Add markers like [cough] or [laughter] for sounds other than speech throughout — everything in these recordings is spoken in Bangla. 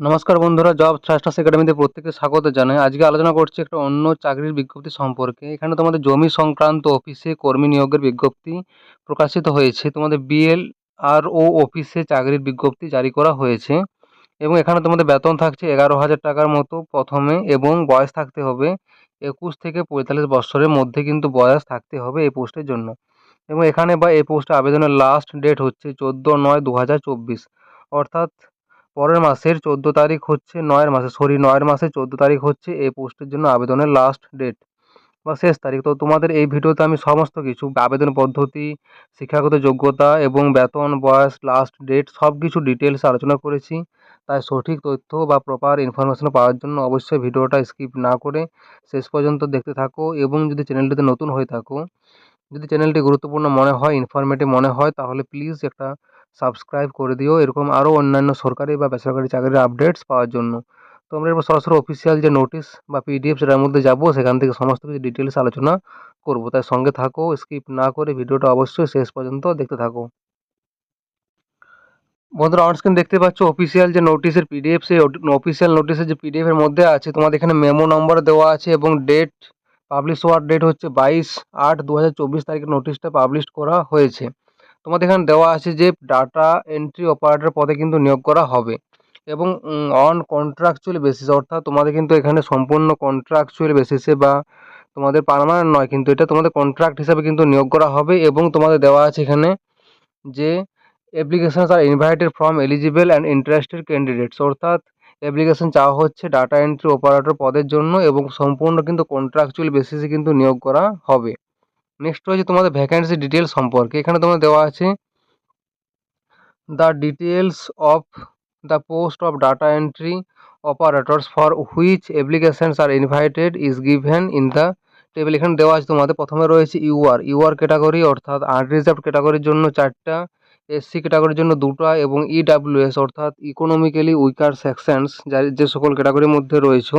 নমস্কার বন্ধুরা জব ট্রাস্টার্স একাডেমিতে প্রত্যেককে স্বাগত জানাই। আজকে আলোচনা করছি একটা অন্য চাকরির বিজ্ঞপ্তি সম্পর্কে। এখানে তোমাদের জমি সংক্রান্ত অফিসে কর্মী নিয়োগের বিজ্ঞপ্তি প্রকাশিত হয়েছে। তোমাদের বিএল আর ও অফিসে চাকরির বিজ্ঞপ্তি জারি করা হয়েছে এবং এখানে তোমাদের বেতন থাকছে এগারো হাজার টাকার মতো প্রথমে এবং বয়স থাকতে হবে একুশ থেকে পঁয়তাল্লিশ বছরের মধ্যে কিন্তু বয়স থাকতে হবে এই পোস্টের জন্য। এবং এখানে বা এই পোস্টে আবেদনের লাস্ট ডেট হচ্ছে চোদ্দ নয় দু হাজার চব্বিশ। অর্থাৎ পরের মাসের চোদ্দ তারিখ হচ্ছে নয়ের মাসে সরি নয়ের মাসে চোদ্দ তারিখ হচ্ছে এই পোস্টের জন্য আবেদনের লাস্ট ডেট বা শেষ তারিখ। তো তোমাদের এই ভিডিওতে আমি সমস্ত কিছু, আবেদন পদ্ধতি, শিক্ষাগত যোগ্যতা এবং বেতন, বয়স লাস্ট ডেট সব কিছু ডিটেলস আলোচনা করেছি। তাই সঠিক তথ্য বা প্রপার ইনফরমেশন পাওয়ার জন্য অবশ্যই ভিডিওটা স্কিপ না করে শেষ পর্যন্ত দেখতে থাকো এবং যদি চ্যানেলটিতে নতুন হয়ে থাকো, যদি চ্যানেলটি গুরুত্বপূর্ণ মনে হয় ইনফরমেটিভ মনে হয়, তাহলে প্লিজ একটা সাবস্ক্রাইব করে দিও। এরকম আরও অন্যান্য সরকারি বা বেসরকারি চাকরির আপডেটস পাওয়ার জন্য। তো আমরা এবার সরাসরি অফিসিয়াল যে নোটিশ বা পিডিএফ সেটার মধ্যে যাব, সেখান থেকে সমস্ত কিছু ডিটেলস আলোচনা করব। তাই সঙ্গে থাকো স্কিপ না করে ভিডিওটা অবশ্যই শেষ পর্যন্ত দেখতে থাকো। বন্ধুরা অন স্ক্রিন দেখতে পাচ্ছ অফিসিয়াল যে নোটিশের পিডিএফ সেই অফিসিয়াল নোটিশের যে পিডিএফ এর মধ্যে আছে, তোমাদের এখানে মেমো নম্বর দেওয়া আছে এবং ডেট পাবলিশ হওয়ার ডেট হচ্ছে বাইশ আট দু হাজার চব্বিশ তারিখে নোটিশটা পাবলিশ করা হয়েছে। তোমাদের এখানে দেওয়া আছে যে ডাটা এন্ট্রি অপারেটর পদে কিন্তু নিয়োগ করা হবে। এবং অন কন্ট্রাকচুয়াল বেসিস অর্থাৎ তোমাদের কিন্তু এখানে সম্পূর্ণ কন্ট্রাকচুয়াল বেসিসে বা তোমাদের পারমানেন্ট নয়, কিন্তু এটা তোমাদের কন্ট্রাক্ট হিসাবে কিন্তু নিয়োগ করা হবে এবং তোমাদের দেওয়া আছে এখানে যে applications are invited from eligible and interested candidates অর্থাৎ অ্যাপ্লিকেশন চাওয়া হচ্ছে ডাটা এন্ট্রি অপারেটর পদের জন্য এবং সম্পূর্ণ কিন্তু কন্ট্রাকচুয়াল বেসিসে কিন্তু নিয়োগ করা হবে। নেক্সট রয়েছে তোমাদের ভ্যাকেন্সি ডিটেলস সম্পর্কে। এখানে তোমাদের দেওয়া আছে the details of the post of data entry operators for which applications are invited is given in the table এখানে দেওয়া আছে তোমাদের, প্রথমে রয়েছে ইউআর ইউআর ক্যাটাগরি অর্থাৎ আনরিজার্ভ ক্যাটাগরির জন্য চারটা এসসি ক্যাটাগরির জন্য দুটো এবং ইডাব্লিউএস অর্থাৎ ইকোনমিক্যালি উইকার সেকশনস যার যে সকল ক্যাটাগরির মধ্যে রয়েছে।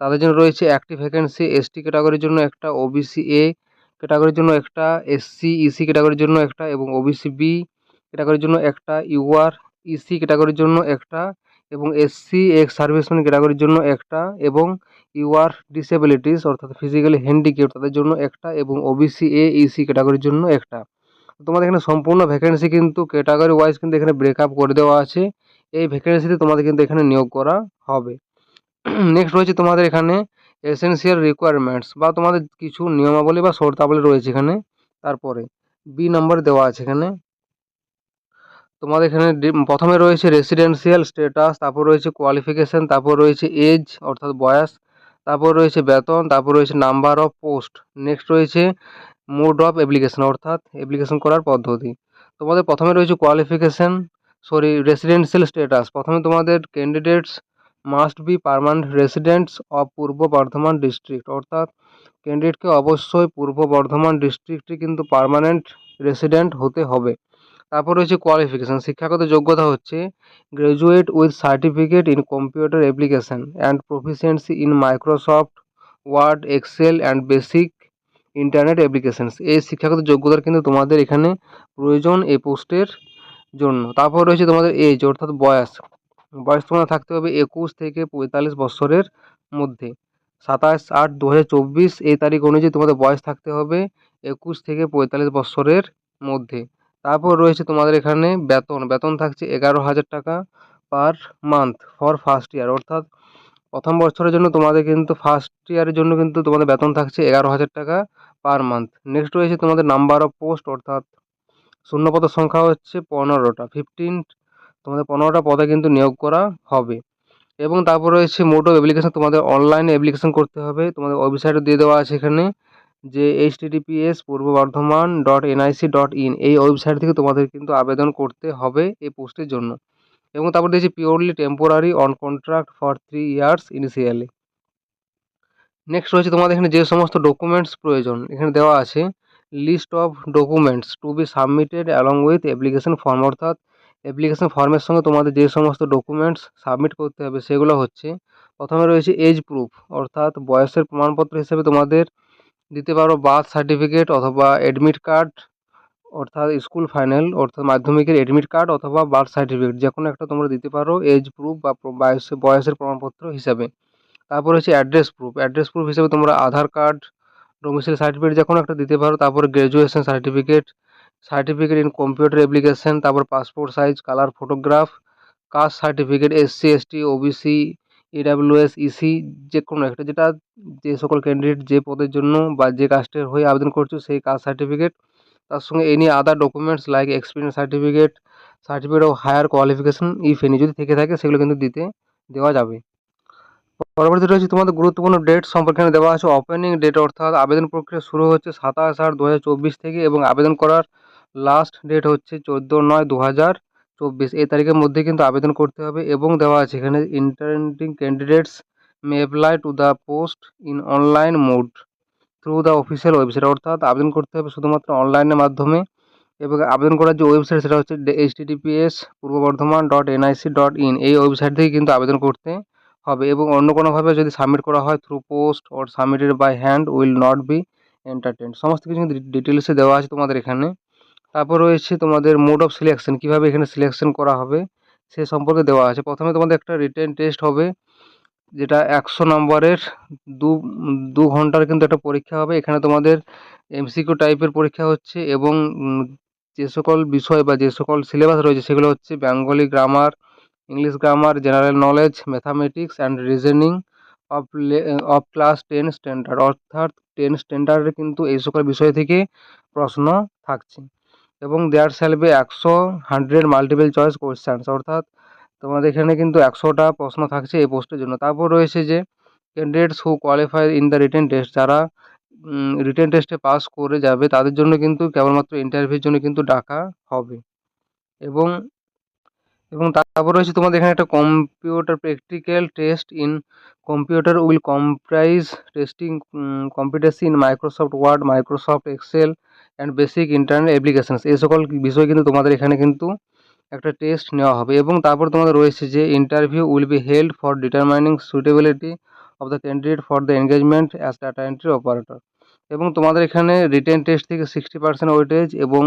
তাদের জন্য রয়েছে একটি ভ্যাকেন্সি এসটি ক্যাটাগরির জন্য একটা ওবিসি এ ক্যাটাগরির জন্য একটা এসসি ইসি ক্যাটাগরির জন্য একটা এবং ওবিসি বি ক্যাটাগরির জন্য একটা ইউআর ইসি ক্যাটাগরির জন্য একটা এবং এসসি এক্স সার্ভিসম্যান ক্যাটাগরির জন্য একটা এবং ইউআর ডিসেবিলিটিস অর্থাৎ ফিজিক্যালি হ্যান্ডিক্যাপ তাদের জন্য একটা এবং ওবিসি এ ইসি ক্যাটাগরির জন্য একটা। তোমাদের এখানে সম্পূর্ণ ভ্যাকেন্সি কিন্তু ক্যাটাগরি ওয়াইজ কিন্তু এখানে ব্রেকআপ করে দেওয়া আছে। এই ভ্যাকেন্সিতে তোমাদের কিন্তু এখানে নিয়োগ করা হবে। [clears throat] নেক্সট রয়েছে তোমাদের এখানে এসেন্সিয়াল রিকোয়ারমেন্টস বা তোমাদের কিছু নিয়মাবলী বা শর্তাবলী রয়েছে এখানে। তারপরে বি নাম্বার দেওয়া আছে এখানে। তোমাদের এখানে প্রথমে রয়েছে রেসিডেন্সিয়াল স্টেটাস তারপর রয়েছে কোয়ালিফিকেশান তারপর রয়েছে এজ অর্থাৎ বয়স, তারপর রয়েছে বেতন, তারপর রয়েছে নাম্বার অফ পোস্ট নেক্সট রয়েছে মোড অফ অ্যাপ্লিকেশন অর্থাৎ অ্যাপ্লিকেশন করার পদ্ধতি। তোমাদের প্রথমে রয়েছে কোয়ালিফিকেশান সরি রেসিডেন্সিয়াল স্টেটাস প্রথমে তোমাদের candidates must be permanent residents of Purba Bardhaman district অর্থাৎ ক্যান্ডিডেটকে অবশ্যই পূর্ব বর্ধমান ডিস্ট্রিক্টে কিন্তু পারমানেন্ট রেসিডেন্ট হতে হবে। তারপর রয়েছে কোয়ালিফিকেশান শিক্ষাগত যোগ্যতা হচ্ছে graduate with certificate in computer application and proficiency in Microsoft Word Excel and basic internet applications এই শিক্ষাগত যোগ্যতার কিন্তু তোমাদের এখানে প্রয়োজন এই পোস্টের জন্য। তারপর রয়েছে তোমাদের এজ অর্থাৎ বয়স। বয়স তোমাদের থাকতে হবে একুশ থেকে পঁয়তাল্লিশ বছরের মধ্যে। সাতাশ আট দু হাজার এই তারিখ অনুযায়ী তোমাদের বয়স থাকতে হবে একুশ থেকে পঁয়তাল্লিশ বছরের মধ্যে। তারপর রয়েছে তোমাদের এখানে বেতন। বেতন থাকছে এগারো হাজার টাকা per month for first year. অর্থাৎ প্রথম বছরের জন্য তোমাদের কিন্তু ফার্স্ট ইয়ারের জন্য কিন্তু তোমাদের বেতন থাকছে এগারো হাজার টাকা পার মান্থ। নেক্সট রয়েছে তোমাদের নাম্বার অফ পোস্ট, অর্থাৎ শূন্যপদের সংখ্যা হচ্ছে পনেরোটা। ফিফটিন তোমাদের পনেরোটা পদে কিন্তু নিয়োগ করা হবে। এবং তারপর রয়েছে মোটো অ্যাপ্লিকেশান তোমাদের অনলাইনে অ্যাপ্লিকেশান করতে হবে। তোমাদের ওয়েবসাইটে দিয়ে দেওয়া আছে এখানে যে H TDPS Purba Bardhaman dot NIC dot in এই ওয়েবসাইট থেকে তোমাদের কিন্তু আবেদন করতে হবে এই পোস্টের জন্য। এবং তারপর দিয়েছি purely temporary on contract for three years initially next রয়েছে তোমাদের এখানে যে সমস্ত ডকুমেন্টস প্রয়োজন, এখানে দেওয়া আছে list of documents to be submitted along with application form অর্থাৎ অ্যাপ্লিকেশন ফর্মের সঙ্গে তোমাদের যে সমস্ত ডকুমেন্টস সাবমিট করতে হবে সেগুলো হচ্ছে, প্রথমে রয়েছে এজ প্রুফ অর্থাৎ বয়সের প্রমাণপত্র হিসেবে তোমাদের দিতে পারো বার্থ সার্টিফিকেট অথবা অ্যাডমিট কার্ড অর্থাৎ স্কুল ফাইনাল অর্থাৎ মাধ্যমিকের এডমিট কার্ড অথবা বার্থ সার্টিফিকেট যে কোনো একটা তোমরা দিতে পারো এজ প্রুফ বা বয়স, বয়সের প্রমাণপত্র হিসাবে। তারপর হচ্ছে অ্যাড্রেস প্রুফ অ্যাড্রেস প্রুফ হিসেবে তোমরা আধার কার্ড ডোমিসাইল সার্টিফিকেট যে কোনো একটা দিতে পারো, তারপরে graduation certificate certificate in computer application, তারপর passport size, colour photograph, caste certificate SC ST OBC EWS EC যে কোনো একটা, যেটা যে সকল ক্যান্ডিডেট যে পদের জন্য বা যে কাস্টের হয়ে আবেদন করছ সেই কাস্ট সার্টিফিকেট। তার সঙ্গে any other documents like experience certificate certificate of higher qualification if any যদি থেকে থাকে সেগুলো কিন্তু দিতে দেওয়া যাবে। পরবর্তী রয়েছে তোমাদের গুরুত্বপূর্ণ ডেট সম্পর্কে দেওয়া আছে। ওপেনিং ডেট অর্থাৎ আবেদন প্রক্রিয়া শুরু হচ্ছে সাতাশ আট দু থেকে এবং আবেদন করার লাস্ট ডেট হচ্ছে চোদ্দ নয় দু হাজার চব্বিশ। এই তারিখের মধ্যে কিন্তু আবেদন করতে হবে এবং দেওয়া আছে। এখানে interested candidates may apply to the post in online mode through the official website অর্থাৎ আবেদন করতে হবে শুধুমাত্র অনলাইনের মাধ্যমে এবং আবেদন করার যে ওয়েবসাইট সেটা হচ্ছে H TTPS Purba Bardhaman dot NIC dot in এই ওয়েবসাইট থেকে কিন্তু আবেদন করতে হবে এবং অন্য কোনোভাবে যদি সাবমিট করা হয় through post or submitted by hand will not be entertained সমস্ত কিছু ডিটেলসে দেওয়া আছে তোমাদের এখানে। তারপর রয়েছে তোমাদের মোড অফ সিলেকশন কীভাবে এখানে সিলেকশন করা হবে, সে সম্পর্কে দেওয়া আছে। প্রথমে তোমাদের একটা রিটেন টেস্ট হবে, যেটা একশো নম্বরের দু দু ঘণ্টার কিন্তু একটা পরীক্ষা হবে। এখানে তোমাদের এমসিকিউ টাইপের পরীক্ষা হচ্ছে এবং যে সকল বিষয় বা যে সকল সিলেবাস রয়েছে, সেগুলো হচ্ছে Bengali grammar English grammar general knowledge mathematics and reasoning of of class ten standard অর্থাৎ টেন স্ট্যান্ডার্ডে কিন্তু এই সকল বিষয় থেকে প্রশ্ন থাকছে। এবং দেয়ার শ্যাল একশো হান্ড্রেড মাল্টিপল চয়েস কোয়েশ্চানস অর্থাৎ তোমাদের এখানে কিন্তু একশোটা প্রশ্ন থাকছে এই পোস্টের জন্য। তারপর রয়েছে যে candidates who qualify in the written test যারা রিটেন টেস্টে পাস করে যাবে, তাদের জন্য কিন্তু কেবলমাত্র ইন্টারভিউর জন্য কিন্তু ডাকা হবে। এবং এবং তারপর রয়েছে তোমাদের এখানে একটা computer practical test in computer will comprise testing competency in Microsoft Word Microsoft Excel and basic internet applications এই সকল বিষয় কিন্তু তোমাদের এখানে কিন্তু একটা টেস্ট নেওয়া হবে এবং তারপর তোমাদের রয়েছে যে interview will be held for determining suitability of the candidate for the engagement as data entry operator এবং তোমাদের এখানে রিটেন টেস্ট থেকে সিক্সটি পার্সেন্ট ওয়েটেজ এবং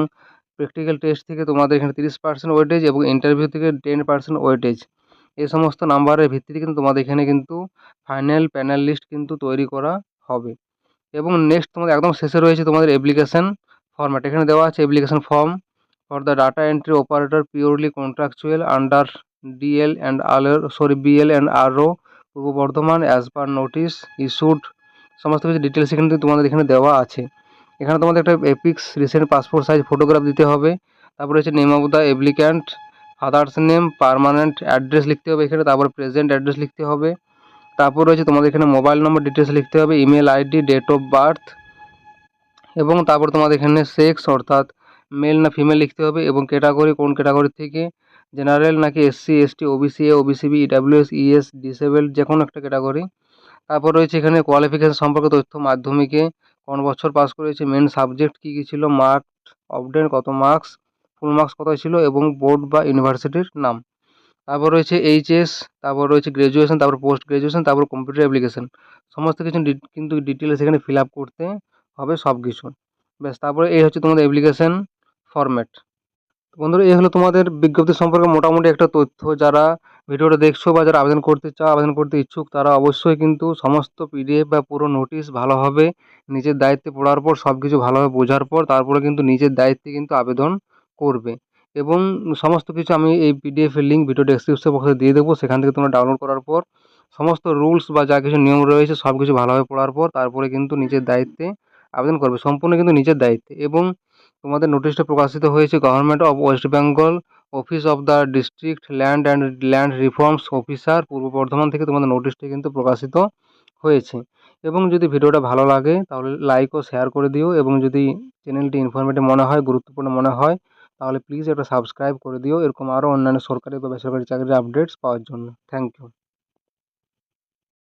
প্র্যাকটিক্যাল টেস্ট থেকে তোমাদের এখানে তিরিশ পার্সেন্ট ওয়েটেজ এবং ইন্টারভিউ থেকে টেন পার্সেন্ট ওয়েটেজ এই সমস্ত নাম্বারের ভিত্তিতে কিন্তু তোমাদের এখানে কিন্তু ফাইনাল প্যানেল লিস্ট কিন্তু তৈরি করা হবে। এবং নেক্সট তোমাদের একদম শেষে রয়েছে তোমাদের অ্যাপ্লিকেশান ফরম্যাট এখানে দেওয়া আছে application form for the data entry operator purely contractual under DL and আলোর সরি বিএল অ্যান্ড আরও Purba Bardhaman as per notice issued সমস্ত কিছু ডিটেলস এখানে তোমাদের এখানে দেওয়া আছে। এখানে তোমাদের একটা affix recent passport size photograph দিতে হবে। তারপরে হচ্ছে name of the applicant father's name permanent address লিখতে হবে এখানে, তারপর প্রেজেন্ট অ্যাড্রেস লিখতে হবে। তারপর রয়েছে তোমাদের এখানে মোবাইল নম্বর ডিটেলস লিখতে হবে email ID date of birth এবং তারপর তোমাদের এখানে সেক্স অর্থাৎ মেল না ফিমেল লিখতে হবে, এবং ক্যাটাগরি কোন ক্যাটাগরি থেকে জেনারেল নাকি SC ST OBC A OBC B EWS ES disable যে কোনো একটা ক্যাটাগরি তারপর রয়েছে এখানে কোয়ালিফিকেশন সম্পর্কে তথ্য মাধ্যমিকে কোন বছর পাস করেছে? মেন সাবজেক্ট কী কী ছিল? মার্ক অবডেন কত মার্কস ফুল মার্কস কত ছিল? এবং বোর্ড বা ইউনিভার্সিটির নাম। তারপর রয়েছে এইচএস তারপর রয়েছে গ্র্যাজুয়েশন তারপর পোস্ট গ্র্যাজুয়েশন তারপর কম্পিউটার অ্যাপ্লিকেশন সমস্ত কিছু কিন্তু ডিটেলস এখানে ফিল আপ করতে হবে সব কিছু ব্যাস, তারপরে এই হচ্ছে তোমাদের অ্যাপ্লিকেশন ফরম্যাট বন্ধুরা, এই হলো তোমাদের বিজ্ঞপ্তি সম্পর্কে মোটামুটি একটা তথ্য। যারা ভিডিওটা দেখছ বা যারা আবেদন করতে চাও, আবেদন করতে ইচ্ছুক, তারা অবশ্যই কিন্তু সমস্ত পিডিএফ বা পুরো নোটিশ ভালোভাবে নিজের দায়িত্বে পড়ার পর সব কিছু ভালোভাবে বোঝার পর তারপরে কিন্তু নিজের দায়িত্বে কিন্তু আবেদন করবে। এবং সমস্ত কিছু আমি এই পিডিএফ এর লিঙ্ক ভিডিও ডেসক্রিপশন বক্সে দিয়ে দেবো। সেখান থেকে তোমরা ডাউনলোড করার পর সমস্ত রুলস বা যা কিছু নিয়ম রয়েছে সব কিছু ভালোভাবে পড়ার পর তারপরে কিন্তু নিজের দায়িত্বে আবেদন করবে। সম্পূর্ণ কিন্তু নিজের দায়িত্বে। এবং তোমাদের নোটিশটা প্রকাশিত হয়েছে government of West Bengal office of the district land and land reforms officer, Purba Bardhaman থেকে তোমাদের নোটিশটি কিন্তু প্রকাশিত হয়েছে। এবং যদি ভিডিওটা ভালো লাগে, তাহলে লাইক ও শেয়ার করে দিও এবং যদি চ্যানেলটি ইনফরমেটিভ মনে হয়, গুরুত্বপূর্ণ মনে হয়, তাহলে প্লিজ একটা সাবস্ক্রাইব করে দিও। এরকম আরও অন্যান্য সরকারি বা বেসরকারি চাকরির আপডেটস পাওয়ার জন্য। Thank you